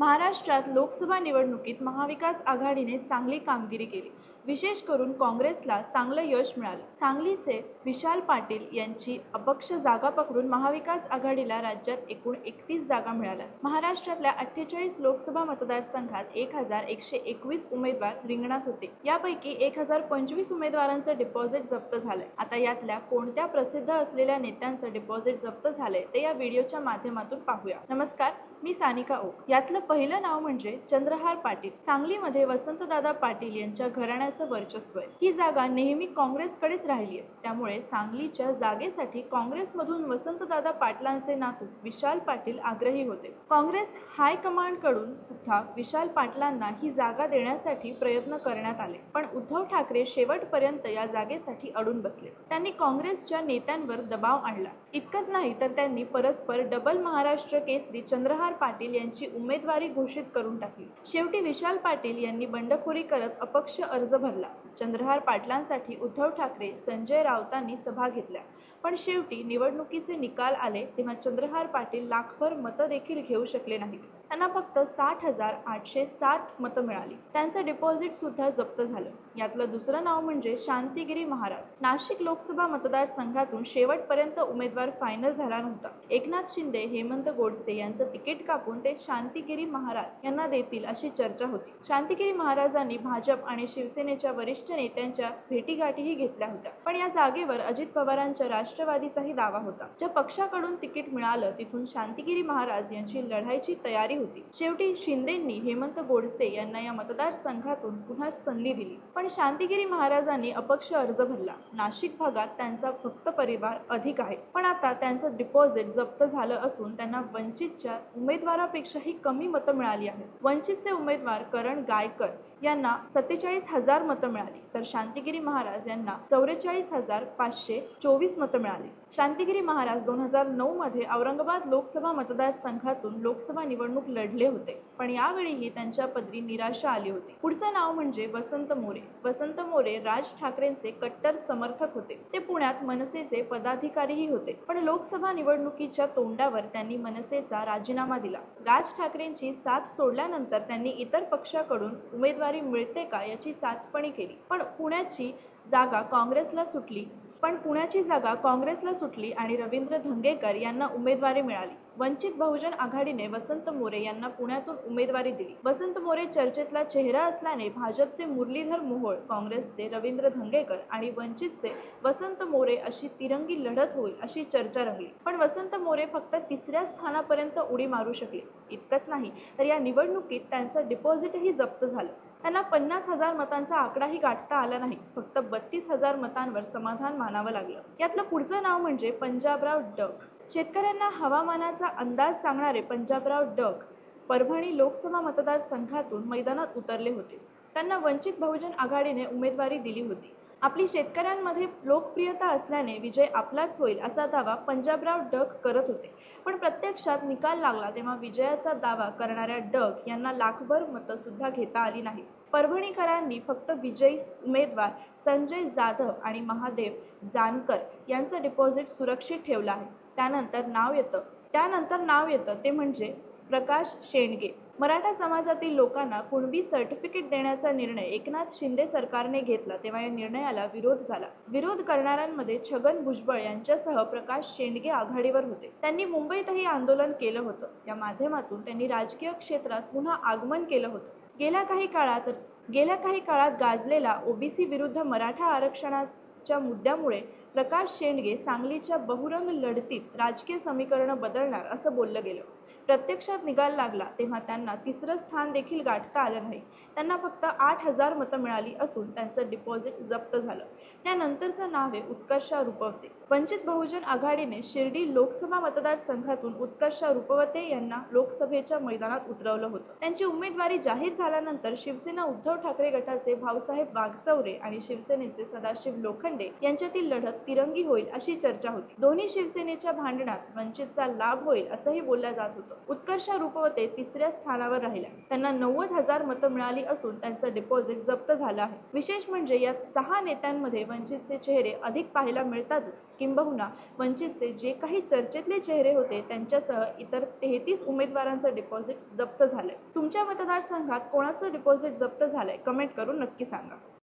महाराष्ट्रात लोकसभा निवडणुकीत महाविकास आघाडीने चांगली कामगिरी केली. विशेष करून काँग्रेसला चांगलं यश मिळालं. सांगलीचे विशाल पाटील यांची अपक्ष जागा पकडून महाविकास आघाडीला राज्यात एकूण एकतीस जागा मिळाल्या. महाराष्ट्रातल्या अठ्ठेचाळीस लोकसभा मतदारसंघात एक हजार एकशे एकवीस उमेदवार रिंगणात होते. यापैकी एक हजार पंचवीस उमेदवारांचं डिपॉझिट जप्त झालंय. आता यातल्या कोणत्या प्रसिद्ध असलेल्या नेत्यांचं डिपॉझिट जप्त झालंय ते या व्हिडिओच्या माध्यमातून पाहूया. नमस्कार मी सानिका ओक. यातलं पहिलं नाव म्हणजे चंद्रहार पाटील. सांगलीमध्ये वसंतदादा पाटील यांच्या घराण्याचं वर्चस्व आहे. ही जागा नेहमी काँग्रेसकडेच राहिली आहे. त्यामुळे सांगलीच्या जागेसाठी काँग्रेसमधून वसंतदादा पाटलांचे नातू विशाल पाटील आग्रही होते. काँग्रेस हायकमांडकडून सुद्धा विशाल पाटलांना ही जागा देण्यासाठी प्रयत्न करण्यात आले. पण उद्धव ठाकरे शेवटपर्यंत या जागेसाठी अडून बसले. त्यांनी काँग्रेसच्या नेत्यांवर दबाव आणला. इतकंच नाही तर त्यांनी परस्पर डबल महाराष्ट्र केसरी चंद्रहार पाटील यांची उमेदवारी घोषित करून टाकली. शेवटी विशाल पाटील यांनी बंडखोरी करत अपक्ष अर्ज भरला चंद्रहार पाटलांसाठी उद्धव ठाकरे संजय राऊतांनी सभा घेतल्या. पण शेवटी निवडणुकीचे निकाल आले तेव्हा चंद्रहार पाटील लाखभर मतं देखील घेऊ शकले नाहीत. त्यांना फक्त साठ हजार आठशे साठ मतं मिळाली. त्यांचं डिपॉझिट सुद्धा जप्त झालं. यातलं दुसरं नाव म्हणजे शांतिगिरी महाराज. नाशिक लोकसभा मतदारसंघातून शेवटपर्यंत उमेदवार फायनल झाला नव्हता. एकनाथ शिंदे हेमंत गोडसे यांचं तिकीट कापून ते शांतिगिरी महाराज यांना देतील अशी चर्चा होती. शांतिगिरी महाराजांनी भाजप आणि शिवसेनेच्या वरिष्ठ नेत्यांच्या भेटीगाठीही घेतल्या होत्या. पण या जागेवर अजित पवारांच्या राष्ट्रवादीचाही दावा होता. ज्या पक्षाकडून तिकीट मिळालं तिथून शांतिगिरी महाराज यांची लढाईची तयारी होती. शेवटी शिंदेंनी हेमंत गोडसे यांना या मतदारसंघातून पुन्हा संधी दिली. पण शांतिगिरी महाराजांनी अपक्ष अर्ज भरला. नाशिक भागात त्यांचा फक्त परिवार अधिक आहे. पण आता त्यांचं डिपॉझिट जप्त झालं असून त्यांना वंचितच्या उमेदवारापेक्षाही कमी मतं मिळाली आहेत. वंचितचे उमेदवार करण गायकर यांना सत्तेचाळीस हजार मतं मिळाली. तर शांतिगिरी महाराज यांना चौवेचाळीस हजार पाचशे चोवीस मतं मिळाली. शांतिगिरी महाराज दोन हजार नऊ मध्ये औरंगाबाद लोकसभा मतदारसंघातून लोकसभा निवडणूक लढले होते. पण यावेळीही त्यांच्या पदरी निराशा आली होती. पुढचं नाव म्हणजे वसंत मोरे. वसंत मोरे राज ठाकरेंचे कट्टर समर्थक होते. ते पुण्यात मनसेचे पदाधिकारीही होते. पण लोकसभा निवडणुकीच्या तोंडावर त्यांनी मनसेचा राजीनामा दिला. राज ठाकरेंची साथ सोडल्यानंतर त्यांनी इतर पक्षाकडून उमेदवारी मिळते का याची चाचपणी केली. पण पुण्याची जागा काँग्रेसला सुटली. पण पुण्याची जागा काँग्रेसला सुटली आणि रवींद्र धंगेकर यांना उमेदवारी मिळाली. वंचित बहुजन आघाडीने वसंत मोरे यांना पुण्यातून उमेदवारी दिली. वसंत मोरे चर्चेतला चेहरा असल्याने भाजपचे मुरलीधर मोहोळ काँग्रेसचे रवींद्र धंगेकर आणि वंचितचे वसंत मोरे अशी तिरंगी लढत होईल अशी चर्चा रंगली. पण वसंत मोरे फक्त तिसऱ्या स्थानापर्यंत उडी मारू शकले. इतकंच नाही तर या निवडणुकीत त्यांचं डिपॉझिटही जप्त झालं. त्यांना पन्नास हजार मतांचा आकडाही गाठता आला नाही. फक्त बत्तीस हजार मतांवर समाधान मानावं लागलं. यातलं पुढचं नाव म्हणजे पंजाबराव डक. शेतकऱ्यांना हवामानाचा अंदाज सांगणारे पंजाबराव डक परभणी लोकसभा मतदारसंघातून मैदानात उतरले होते. त्यांना वंचित बहुजन आघाडीने उमेदवारी दिली होती. आपली शेतकऱ्यांमध्ये लोकप्रियता असल्याने विजय आपलाच होईल असा दावा पंजाबराव डक करत होते. पण प्रत्यक्षात निकाल लागला तेव्हा विजयाचा दावा करणाऱ्या डक यांना लाखभर मतंसुद्धा घेता आली नाही परभणीकरांनी फक्त विजयी उमेदवार संजय जाधव आणि महादेव जानकर यांचं डिपॉझिट सुरक्षित ठेवलं आहे. त्यानंतर नाव येतं. त्यानंतर नाव येतं ते म्हणजे प्रकाश शेंडगे. मराठा समाजातील लोकांना कुणबी सर्टिफिकेट देण्याचा निर्णय एकनाथ शिंदे सरकारने घेतला तेव्हा या निर्णयाला विरोध झाला. विरोध करणाऱ्यांमध्ये छगन भुजबळ यांच्यासह प्रकाश शेंडगे आघाडीवर होते. त्यांनी मुंबईतही आंदोलन केलं होतं. या माध्यमातून त्यांनी राजकीय क्षेत्रात पुन्हा आगमन केलं होतं. गेल्या काही काळात गेल्या काही काळात गाजलेला ओबीसी विरुद्ध मराठा आरक्षणाच्या मुद्द्यामुळे प्रकाश शेंडगे सांगलीच्या बहुरंग लढतीत राजकीय समीकरणं बदलणार असं बोललं गेलं. प्रत्यक्षात निकाल लागला तेव्हा त्यांना तिसरं स्थान देखील गाठता आलं नाही. त्यांना फक्त आठ हजार मतं मिळाली असून त्यांचं डिपॉझिट जप्त झालं. त्यानंतरचं नाव आहे उत्कर्षा रुपवते. वंचित बहुजन आघाडीने शिर्डी लोकसभा मतदारसंघातून उत्कर्षा रुपवते यांना लोकसभेच्या मैदानात उतरवलं होतं. त्यांची उमेदवारी जाहीर झाल्यानंतर शिवसेना उद्धव ठाकरे गटाचे भाऊसाहेब वाघचौरे आणि शिवसेनेचे सदाशिव लोखंडे यांच्यातील लढत तिरंगी होईल अशी चर्चा होती. दोन्ही शिवसेनेच्या भांडणात वंचितचा लाभ होईल असंही बोलल्या जात होतं होतं उत्कर्ष रूपवते तिसऱ्या स्थानावर राहिल्या. त्यांना नव्वद हजार मतं मिळाली असून त्यांचं डिपॉझिट जप्त झालं आहे. विशेष म्हणजे या सहा नेत्यांमध्ये वंचितचे चेहरे अधिक पाहायला मिळतातच. किंबहुना वंचितचे जे काही चर्चेतले चेहरे होते त्यांच्यासह इतर तेहतीस उमेदवारांचं डिपॉझिट जप्त झालंय. तुमच्या मतदारसंघात कोणाचं डिपॉझिट जप्त झालंय? कमेंट करून नक्की सांगा.